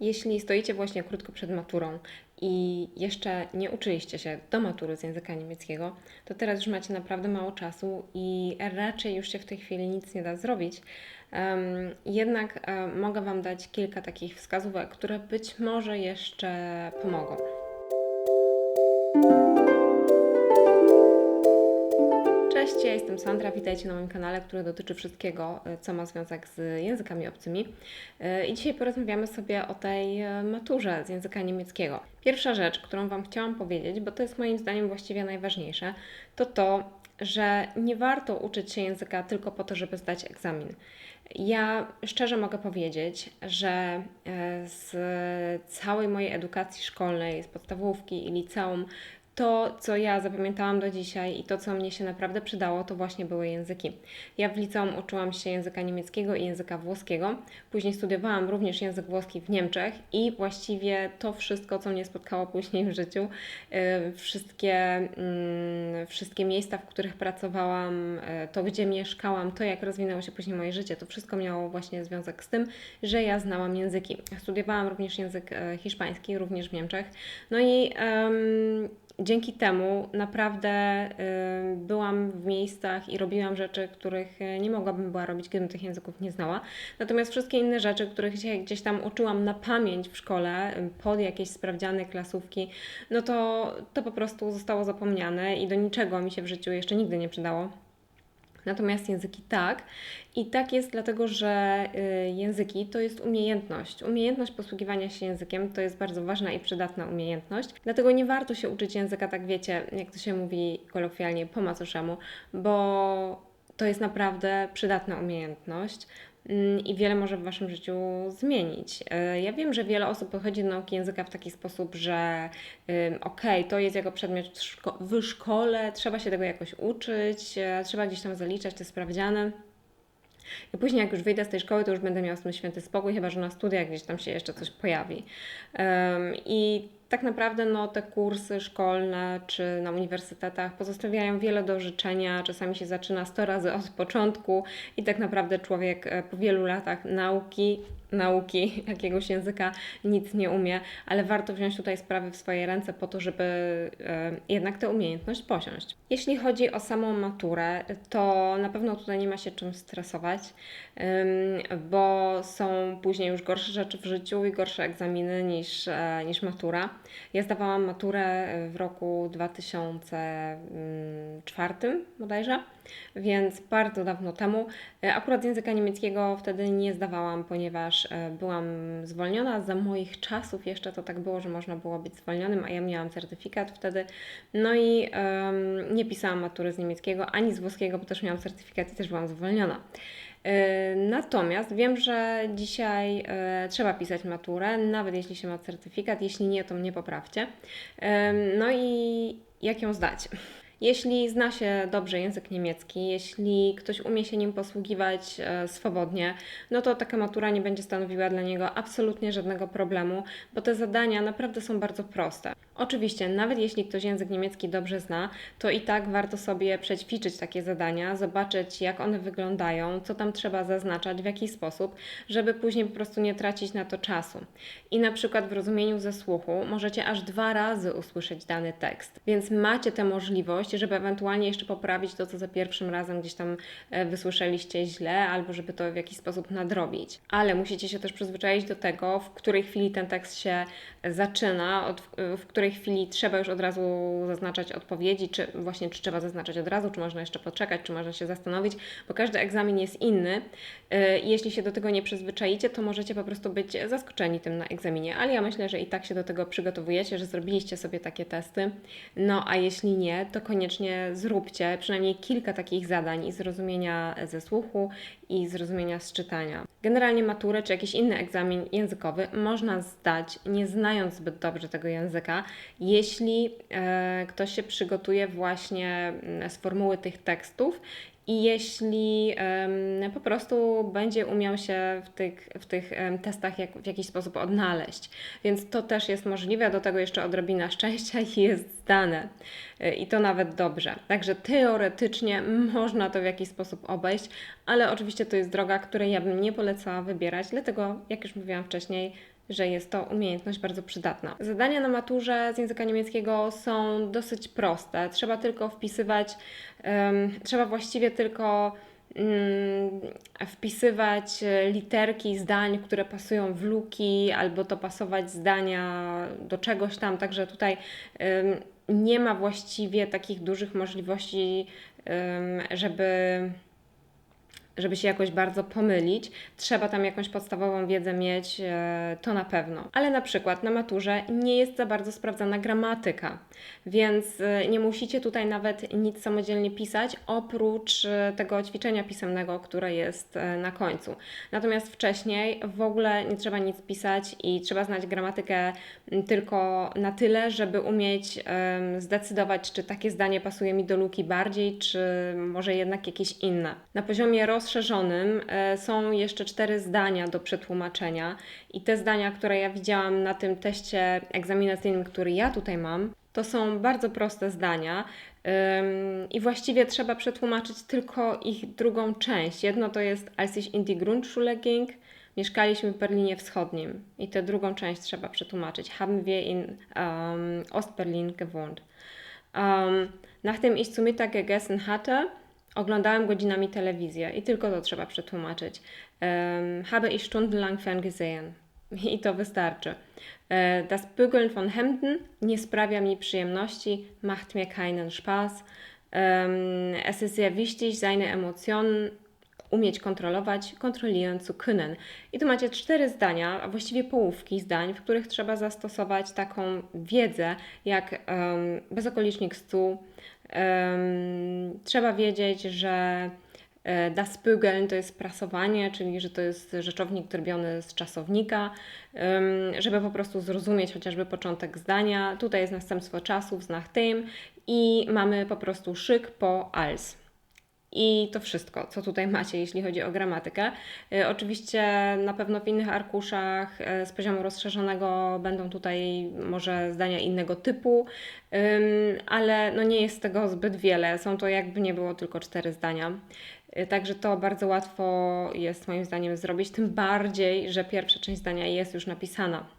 Jeśli stoicie właśnie krótko przed maturą i jeszcze nie uczyliście się do matury z języka niemieckiego, to teraz już macie naprawdę mało czasu i raczej już się w tej chwili nic nie da zrobić. Jednak um, mogę Wam dać kilka takich wskazówek, które być może jeszcze pomogą. Ja jestem Sandra, witajcie na moim kanale, który dotyczy wszystkiego, e, co ma związek z językami obcymi. E, I dzisiaj porozmawiamy sobie o tej e, maturze z języka niemieckiego. Pierwsza rzecz, którą Wam chciałam powiedzieć, bo to jest moim zdaniem właściwie najważniejsze, to to, że nie warto uczyć się języka tylko po to, żeby zdać egzamin. Ja szczerze mogę powiedzieć, że z całej mojej edukacji szkolnej, z podstawówki i liceum, to, co ja zapamiętałam do dzisiaj i to, co mnie się naprawdę przydało, to właśnie były języki. Ja w liceum uczyłam się języka niemieckiego i języka włoskiego. Później studiowałam również język włoski w Niemczech i właściwie to wszystko, co mnie spotkało później w życiu, y, wszystkie, mm, wszystkie miejsca, w których pracowałam, y, to gdzie mieszkałam, to jak rozwinęło się później moje życie, to wszystko miało właśnie związek z tym, że ja znałam języki. Studiowałam również język y, hiszpański, również w Niemczech. No i um, dzięki temu naprawdę y, byłam w miejscach i robiłam rzeczy, których y, nie mogłabym była robić, gdybym tych języków nie znała. Natomiast wszystkie inne rzeczy, których się gdzieś tam uczyłam na pamięć w szkole, y, pod jakieś sprawdziane klasówki, no to, to po prostu zostało zapomniane i do niczego mi się w życiu jeszcze nigdy nie przydało. Natomiast języki tak. I tak jest dlatego, że y, języki to jest umiejętność. Umiejętność posługiwania się językiem to jest bardzo ważna i przydatna umiejętność. Dlatego nie warto się uczyć języka, tak wiecie, jak to się mówi kolokwialnie, po macoszemu, bo to jest naprawdę przydatna umiejętność. Mm, i wiele może w Waszym życiu zmienić. E, ja wiem, że wiele osób podchodzi do nauki języka w taki sposób, że okej, okay, to jest jego przedmiot w szkole, trzeba się tego jakoś uczyć, e, trzeba gdzieś tam zaliczać te sprawdziany. I później, jak już wyjdę z tej szkoły, to już będę miała z tym święty spokój, chyba że na studiach gdzieś tam się jeszcze coś pojawi. I tak naprawdę no, te kursy szkolne czy na uniwersytetach pozostawiają wiele do życzenia. Czasami się zaczyna 100 razy od początku i tak naprawdę człowiek e, po wielu latach nauki nauki jakiegoś języka nic nie umie, ale warto wziąć tutaj sprawy w swoje ręce po to, żeby e, jednak tę umiejętność posiąść. Jeśli chodzi o samą maturę, to na pewno tutaj nie ma się czym stresować, bo są później już gorsze rzeczy w życiu i gorsze egzaminy niż, e, niż matura. Ja zdawałam maturę w roku 2004 bodajże więc bardzo dawno temu. E, akurat z języka niemieckiego wtedy nie zdawałam, ponieważ e, byłam zwolniona. Za moich czasów jeszcze to tak było, że można było być zwolnionym, a ja miałam certyfikat wtedy. No i um, nie pisałam matury z niemieckiego ani z włoskiego, bo też miałam certyfikat i też byłam zwolniona. E, natomiast wiem, że dzisiaj trzeba pisać maturę, nawet jeśli się ma certyfikat. Jeśli nie, to mnie poprawcie. No i jak ją zdać? Jeśli zna się dobrze język niemiecki, jeśli ktoś umie się nim posługiwać e, swobodnie, no to taka matura nie będzie stanowiła dla niego absolutnie żadnego problemu, bo te zadania naprawdę są bardzo proste. Oczywiście, nawet jeśli ktoś język niemiecki dobrze zna, to i tak warto sobie przećwiczyć takie zadania, zobaczyć jak one wyglądają, co tam trzeba zaznaczać, w jaki sposób, żeby później po prostu nie tracić na to czasu. I na przykład w rozumieniu ze słuchu możecie aż dwa razy usłyszeć dany tekst, więc macie tę możliwość, żeby ewentualnie jeszcze poprawić to, co za pierwszym razem gdzieś tam e, wysłyszeliście źle, albo żeby to w jakiś sposób nadrobić. Ale musicie się też przyzwyczaić do tego, w której chwili ten tekst się zaczyna, od, w której chwili trzeba już od razu zaznaczać odpowiedzi, czy właśnie czy trzeba zaznaczać od razu, czy można jeszcze poczekać, czy można się zastanowić, bo każdy egzamin jest inny. Y, jeśli się do tego nie przyzwyczaicie, to możecie po prostu być zaskoczeni tym na egzaminie, ale ja myślę, że i tak się do tego przygotowujecie, że zrobiliście sobie takie testy. No a jeśli nie, to koniecznie zróbcie przynajmniej kilka takich zadań i zrozumienia ze słuchu i zrozumienia z czytania. Generalnie maturę czy jakiś inny egzamin językowy można zdać, nie znając zbyt dobrze tego języka, jeśli e, ktoś się przygotuje właśnie mm, z formuły tych tekstów i jeśli um, po prostu będzie umiał się w tych, w tych um, testach jak, w jakiś sposób odnaleźć. Więc to też jest możliwe, do tego jeszcze odrobina szczęścia jest zdane. E, I to nawet dobrze. Także teoretycznie można to w jakiś sposób obejść, ale oczywiście to jest droga, której ja bym nie polecała wybierać, dlatego, jak już mówiłam wcześniej, że jest to umiejętność bardzo przydatna. Zadania na maturze z języka niemieckiego są dosyć proste. Trzeba tylko wpisywać, um, trzeba właściwie tylko um, wpisywać literki zdań, które pasują w luki, albo to pasować zdania do czegoś tam. Także tutaj nie ma właściwie takich dużych możliwości, żeby żeby się jakoś bardzo pomylić. Trzeba tam jakąś podstawową wiedzę mieć, e, to na pewno. Ale na przykład na maturze nie jest za bardzo sprawdzana gramatyka, więc e, nie musicie tutaj nawet nic samodzielnie pisać, oprócz e, tego ćwiczenia pisemnego, które jest na końcu. Natomiast wcześniej w ogóle nie trzeba nic pisać i trzeba znać gramatykę tylko na tyle, żeby umieć zdecydować, czy takie zdanie pasuje mi do luki bardziej, czy może jednak jakieś inne. Na poziomie roz rozszerzonym e, są jeszcze cztery zdania do przetłumaczenia i te zdania, które ja widziałam na tym teście egzaminacyjnym, który ja tutaj mam, to są bardzo proste zdania i właściwie trzeba przetłumaczyć tylko ich drugą część. Jedno to jest als ich in die Grundschule ging, mieszkaliśmy w Berlinie Wschodnim i tę drugą część trzeba przetłumaczyć. Haben wir in um, Ostberlin gewohnt. Um, nachdem ich zu Mittag gegessen hatte, Oglądałem godzinami telewizję i tylko to trzeba przetłumaczyć. Um, habe ich stundenlang ferngesehen. I to wystarczy. E, das Bügeln von Hemden nie sprawia mi przyjemności, macht mir keinen Spaß. Um, es ist sehr wichtig, seine Emotionen umieć kontrolować, kontrolując zu können. I tu macie cztery zdania, a właściwie połówki zdań, w których trzeba zastosować taką wiedzę jak um, bezokolicznik stu, trzeba wiedzieć, że e, Das Bügeln to jest prasowanie, czyli że to jest rzeczownik zrobiony z czasownika, żeby po prostu zrozumieć chociażby początek zdania. Tutaj jest następstwo czasów, znak tym i mamy po prostu szyk po als. I to wszystko, co tutaj macie, jeśli chodzi o gramatykę. Y, oczywiście na pewno w innych arkuszach y, z poziomu rozszerzonego będą tutaj może zdania innego typu, ale no nie jest tego zbyt wiele. Są to jakby nie było tylko cztery zdania. Y, także to bardzo łatwo jest moim zdaniem zrobić, tym bardziej, że pierwsza część zdania jest już napisana.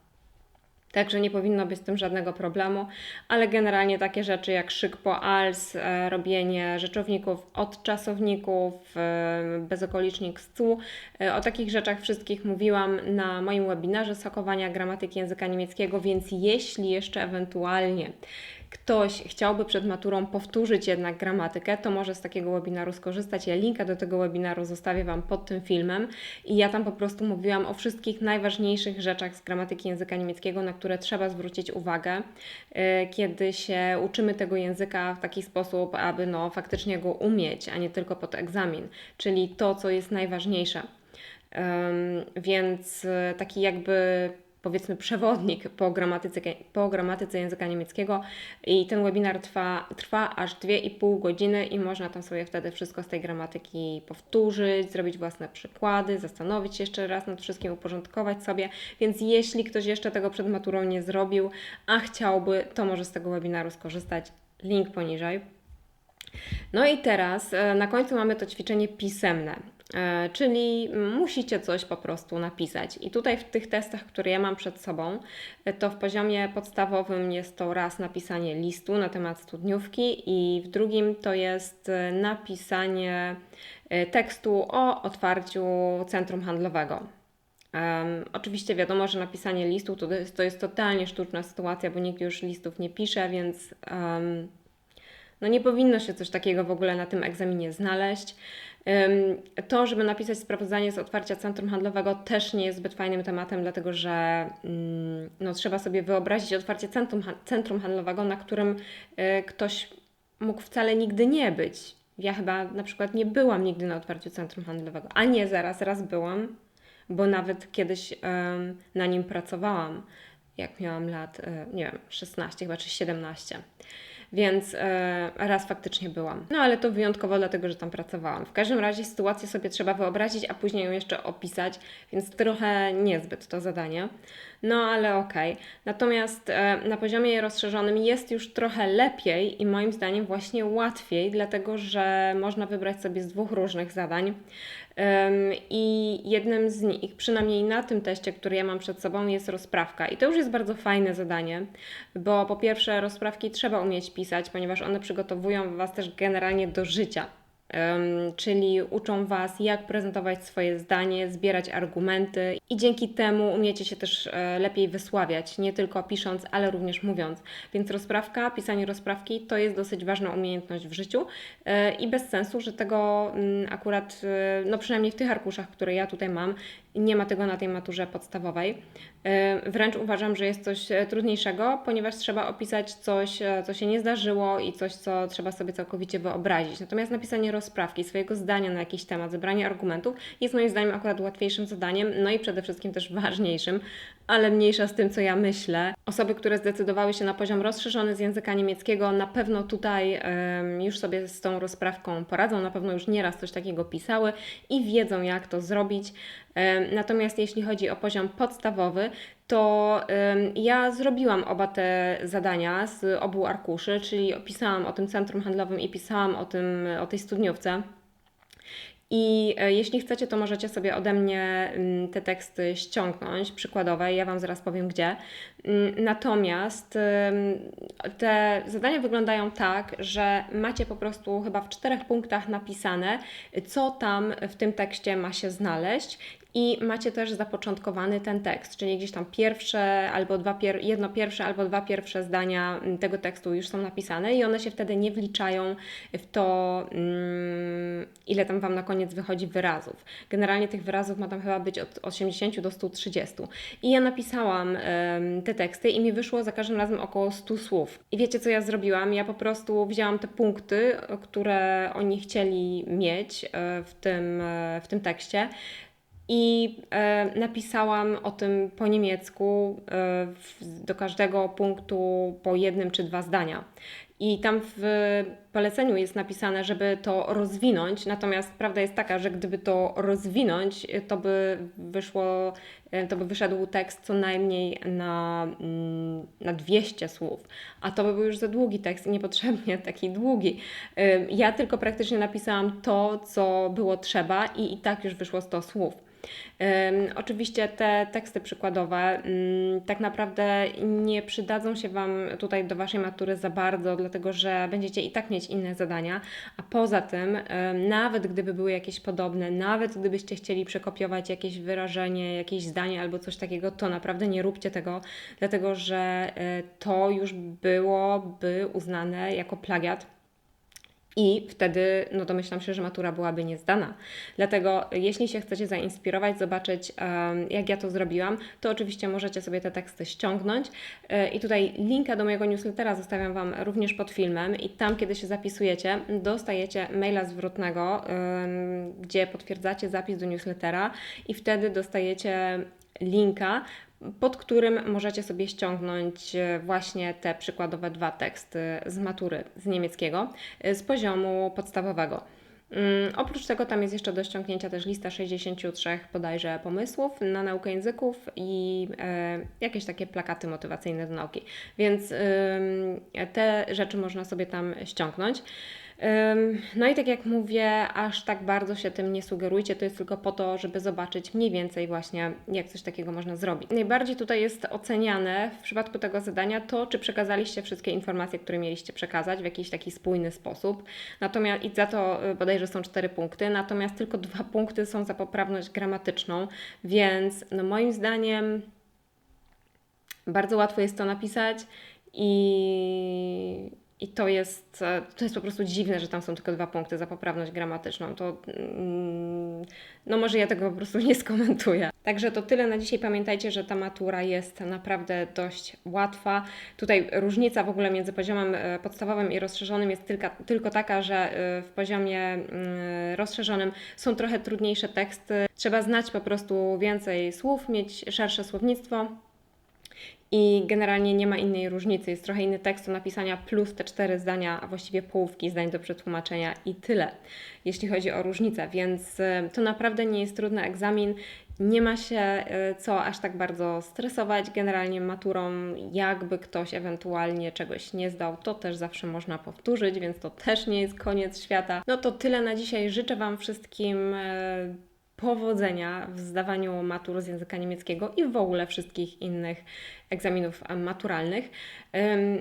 Także nie powinno być z tym żadnego problemu, ale generalnie takie rzeczy jak szyk po als, e, robienie rzeczowników od czasowników, e, bezokolicznik z cu, e, o takich rzeczach wszystkich mówiłam na moim webinarze Sokowania Gramatyki Języka Niemieckiego, więc jeśli jeszcze ewentualnie ktoś chciałby przed maturą powtórzyć jednak gramatykę, to może z takiego webinaru skorzystać. Ja linka do tego webinaru zostawię Wam pod tym filmem i ja tam po prostu mówiłam o wszystkich najważniejszych rzeczach z gramatyki języka niemieckiego, na które trzeba zwrócić uwagę, y, kiedy się uczymy tego języka w taki sposób, aby no, faktycznie go umieć, a nie tylko pod egzamin, czyli to, co jest najważniejsze. Um, więc y, taki jakby powiedzmy przewodnik po gramatyce, po gramatyce języka niemieckiego i ten webinar trwa, trwa aż 2,5 godziny i można tam sobie wtedy wszystko z tej gramatyki powtórzyć, zrobić własne przykłady, zastanowić się jeszcze raz nad wszystkim, uporządkować sobie, więc jeśli ktoś jeszcze tego przed maturą nie zrobił, a chciałby, to może z tego webinaru skorzystać. Link poniżej. No i teraz e, na końcu mamy to ćwiczenie pisemne. E, czyli musicie coś po prostu napisać. I tutaj w tych testach, które ja mam przed sobą, e, to w poziomie podstawowym jest to raz napisanie listu na temat studniówki, i w drugim to jest e, napisanie tekstu o otwarciu centrum handlowego. Um, oczywiście wiadomo, że napisanie listu to jest, to jest totalnie sztuczna sytuacja, bo nikt już listów nie pisze, więc um, no nie powinno się coś takiego w ogóle na tym egzaminie znaleźć. To, żeby napisać sprawozdanie z otwarcia centrum handlowego, też nie jest zbyt fajnym tematem, dlatego że mm, no, trzeba sobie wyobrazić otwarcie centrum, centrum handlowego, na którym y, ktoś mógł wcale nigdy nie być. Ja chyba na przykład nie byłam nigdy na otwarciu centrum handlowego, a nie zaraz, raz byłam, bo nawet kiedyś na nim pracowałam, jak miałam lat, y, nie wiem, 16 chyba czy 17. więc e, raz faktycznie byłam. No ale to wyjątkowo dlatego, że tam pracowałam. W każdym razie sytuację sobie trzeba wyobrazić, a później ją jeszcze opisać, więc trochę niezbyt to zadanie. No ale okej. Natomiast e, na poziomie rozszerzonym jest już trochę lepiej i moim zdaniem właśnie łatwiej, dlatego że można wybrać sobie z dwóch różnych zadań. I jednym z nich, przynajmniej na tym teście, który ja mam przed sobą, jest rozprawka. I to już jest bardzo fajne zadanie, bo po pierwsze, rozprawki trzeba umieć pisać, ponieważ one przygotowują Was też generalnie do życia. Czyli uczą Was, jak prezentować swoje zdanie, zbierać argumenty i dzięki temu umiecie się też e, lepiej wysławiać, nie tylko pisząc, ale również mówiąc. Więc rozprawka, pisanie rozprawki to jest dosyć ważna umiejętność w życiu e, i bez sensu, że tego mm, akurat, e, no przynajmniej w tych arkuszach, które ja tutaj mam, nie ma tego na tej maturze podstawowej. E, Wręcz uważam, że jest coś e, trudniejszego, ponieważ trzeba opisać coś, e, co się nie zdarzyło i coś, co trzeba sobie całkowicie wyobrazić. Natomiast napisanie rozprawki, swojego zdania na jakiś temat, zebranie argumentów jest moim zdaniem akurat łatwiejszym zadaniem, no i przede wszystkim też ważniejszym, ale mniejsza z tym, co ja myślę. Osoby, które zdecydowały się na poziom rozszerzony z języka niemieckiego, na pewno tutaj już sobie z tą rozprawką poradzą, na pewno już nieraz coś takiego pisały i wiedzą, jak to zrobić. Em, Natomiast jeśli chodzi o poziom podstawowy, to ja zrobiłam oba te zadania z obu arkuszy, czyli pisałam o tym centrum handlowym i pisałam o, tym, o tej studniówce. I e, jeśli chcecie, to możecie sobie ode mnie mm, te teksty ściągnąć, przykładowe, ja Wam zaraz powiem gdzie. Mm, Natomiast te zadania wyglądają tak, że macie po prostu chyba w czterech punktach napisane, co tam w tym tekście ma się znaleźć. I macie też zapoczątkowany ten tekst, czyli gdzieś tam pierwsze albo dwa pier- jedno pierwsze albo dwa pierwsze zdania mm, tego tekstu już są napisane i one się wtedy nie wliczają w to, mm, ile tam Wam na koniec wychodzi wyrazów. Generalnie tych wyrazów ma tam chyba być od 80 do 130. I ja napisałam te teksty i mi wyszło za każdym razem około 100 słów. I wiecie, co ja zrobiłam? Ja po prostu wzięłam te punkty, które oni chcieli mieć e, w tym, e, w tym tekście i e, napisałam o tym po niemiecku e, w, do każdego punktu po jednym czy dwa zdania. I tam w poleceniu jest napisane, żeby to rozwinąć, natomiast prawda jest taka, że gdyby to rozwinąć, to by wyszło, e, to by wyszedł tekst co najmniej na, mm, na 200 słów, a to by był już za długi tekst i niepotrzebnie taki długi. E, Ja tylko praktycznie napisałam to, co było trzeba i i tak już wyszło 100 słów. Oczywiście te teksty przykładowe ym, tak naprawdę nie przydadzą się Wam tutaj do Waszej matury za bardzo, dlatego że będziecie i tak mieć inne zadania, a poza tym, ym, nawet gdyby były jakieś podobne, nawet gdybyście chcieli przekopiować jakieś wyrażenie, jakieś zdanie albo coś takiego, to naprawdę nie róbcie tego, dlatego że y, to już byłoby uznane jako plagiat. I wtedy, no domyślam się, że matura byłaby niezdana. Dlatego, jeśli się chcecie zainspirować, zobaczyć, jak ja to zrobiłam, to oczywiście możecie sobie te teksty ściągnąć. E, I tutaj linka do mojego newslettera zostawiam Wam również pod filmem. I tam, kiedy się zapisujecie, dostajecie maila zwrotnego, gdzie potwierdzacie zapis do newslettera, i wtedy dostajecie linka, pod którym możecie sobie ściągnąć e, właśnie te przykładowe dwa teksty z matury z niemieckiego e, z poziomu podstawowego. Mm, Oprócz tego tam jest jeszcze do ściągnięcia też lista 63 bodajże pomysłów na naukę języków i e, jakieś takie plakaty motywacyjne do nauki. Więc ym, te rzeczy można sobie tam ściągnąć. No i tak jak mówię, aż tak bardzo się tym nie sugerujcie, to jest tylko po to, żeby zobaczyć mniej więcej właśnie, jak coś takiego można zrobić. Najbardziej tutaj jest oceniane w przypadku tego zadania to, czy przekazaliście wszystkie informacje, które mieliście przekazać w jakiś taki spójny sposób. Natomiast i za to y, bodajże są cztery punkty, natomiast tylko dwa punkty są za poprawność gramatyczną, więc no moim zdaniem bardzo łatwo jest to napisać i, i to jest, e, to jest po prostu dziwne, że tam są tylko dwa punkty za poprawność gramatyczną. To mm, no może ja tego po prostu nie skomentuję. Także to tyle na dzisiaj. Pamiętajcie, że ta matura jest naprawdę dość łatwa. Tutaj różnica w ogóle między poziomem e, podstawowym i rozszerzonym jest tylko, tylko taka, że e, w poziomie mm, rozszerzonym są trochę trudniejsze teksty. Trzeba znać po prostu więcej słów, mieć szersze słownictwo. I generalnie nie ma innej różnicy. Jest trochę inny tekst do napisania, plus te cztery zdania, a właściwie połówki zdań do przetłumaczenia i tyle, jeśli chodzi o różnicę. Więc y, to naprawdę nie jest trudny egzamin. Nie ma się y, co aż tak bardzo stresować. Generalnie maturą, jakby ktoś ewentualnie czegoś nie zdał, to też zawsze można powtórzyć, więc to też nie jest koniec świata. No to tyle na dzisiaj. Życzę Wam wszystkim y, powodzenia w zdawaniu matur z języka niemieckiego i w ogóle wszystkich innych egzaminów maturalnych.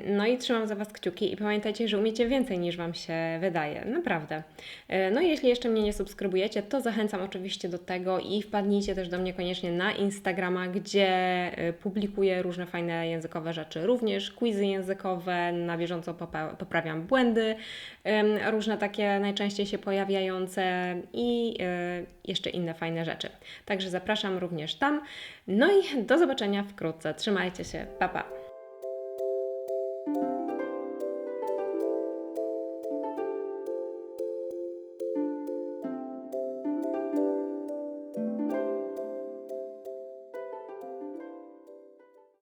No i trzymam za Was kciuki i pamiętajcie, że umiecie więcej niż Wam się wydaje. Naprawdę. E, No i jeśli jeszcze mnie nie subskrybujecie, to zachęcam oczywiście do tego i wpadnijcie też do mnie koniecznie na Instagrama, gdzie e, publikuję różne fajne językowe rzeczy. Również quizy językowe, na bieżąco poprawiam błędy, różne takie najczęściej się pojawiające i e, jeszcze inne fajne rzeczy. Także zapraszam również tam. No i do zobaczenia wkrótce. Trzymajcie siis se papa.